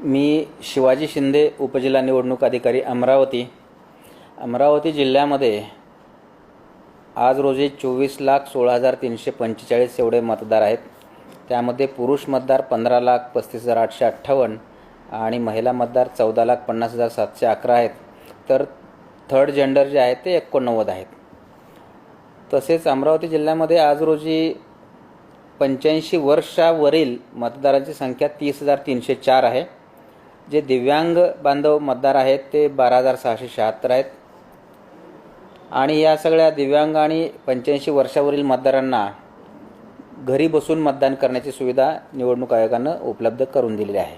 मी शिवाजी शिंदे उपजिल्हा निवडणूक अधिकारी अमरावती. अमरावती जिल्ह्यामध्ये आज रोजी चोवीस लाख सोळा हजार तीनशे पंचेचाळीस एवढे मतदार आहेत. त्यामध्ये पुरुष मतदार पंधरा लाख पस्तीस हजार आठशे अठ्ठावन्न आणि महिला मतदार चौदा लाख पन्नास हजार सातशे अकरा आहेत. तर थर्ड जेंडर जे आहेत ते एकोणनव्वद आहेत. तसेच अमरावती जिल्ह्यामध्ये आज रोजी पंच्याऐंशी वर्षावरील मतदारांची संख्या तीस हजार तीनशे चार आहे. जे दिव्यांग बांधव मतदार आहेत ते बारा हजार सहाशे शहात्तर आहेत. आणि या सगळ्या दिव्यांग आणि पंच्याऐंशी वर्षावरील मतदारांना घरी बसून मतदान करण्याची सुविधा निवडणूक आयोगानं उपलब्ध करून दिलेली आहे.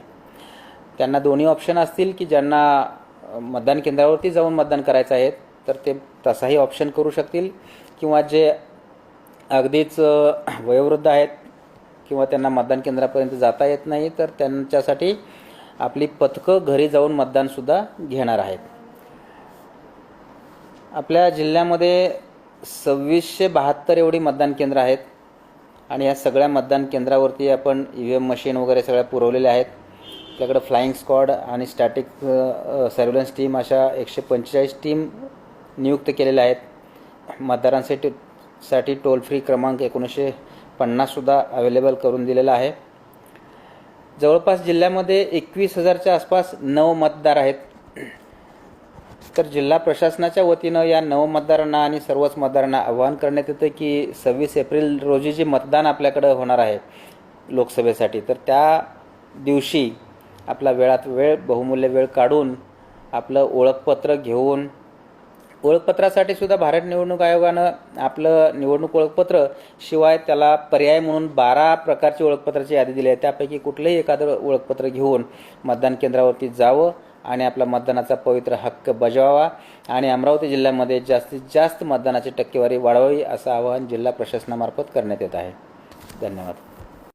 त्यांना दोन्ही ऑप्शन असतील की ज्यांना मतदान केंद्रावरती जाऊन मतदान करायचं आहे तर ते तसाही ऑप्शन करू शकतील. किंवा जे अगदीच वयोवृद्ध आहेत किंवा त्यांना मतदान केंद्रापर्यंत जाता येत नाही तर त्यांच्यासाठी आपली पथकं घरी जाऊन मतदानसुद्धा घेणार आहेत. आपल्या जिल्ह्यामध्ये सव्वीसशे बहात्तर एवढी मतदान केंद्र आहेत. आणि या सगळ्या मतदान केंद्रावरती आपण ई व्ही एम मशीन वगैरे सगळ्या पुरवलेल्या आहेत. आपल्याकडं फ्लाईंग स्क्वॉड आणि स्टॅटिक सर्व्हिलन्स टीम अशा एकशे पंचेचाळीस टीम नियुक्त केलेल्या आहेत. मतदारांसाठी साठी टोल फ्री क्रमांक एकोणीसशे पन्नाससुद्धा अवेलेबल करून दिलेला आहे. जवळपास जिल्ह्यामध्ये एकवीस हजारच्या आसपास नव मतदार आहेत. तर जिल्हा प्रशासनाच्या वतीनं या नव मतदारांना आणि सर्वच मतदारांना आवाहन करण्यात येतं की सव्वीस एप्रिल रोजी जे मतदान आपल्याकडं होणार आहे लोकसभेसाठी तर त्या दिवशी आपला वेळात वेळ बहुमूल्य वेळ काढून आपलं ओळखपत्र घेऊन ओळखपत्रासाठी सुद्धा भारत निवडणूक आयोगानं आपलं निवडणूक ओळखपत्र शिवाय त्याला पर्याय म्हणून बारा प्रकारची ओळखपत्राची यादी दिली आहे. त्यापैकी कुठलंही एखादं ओळखपत्र घेऊन मतदान केंद्रावरती जावं आणि आपला मतदानाचा पवित्र हक्क बजावावा आणि अमरावती जिल्ह्यामध्ये जास्तीत जास्त मतदानाची टक्केवारी वाढवावी असं आवाहन जिल्हा प्रशासनामार्फत करण्यात येत आहे. धन्यवाद.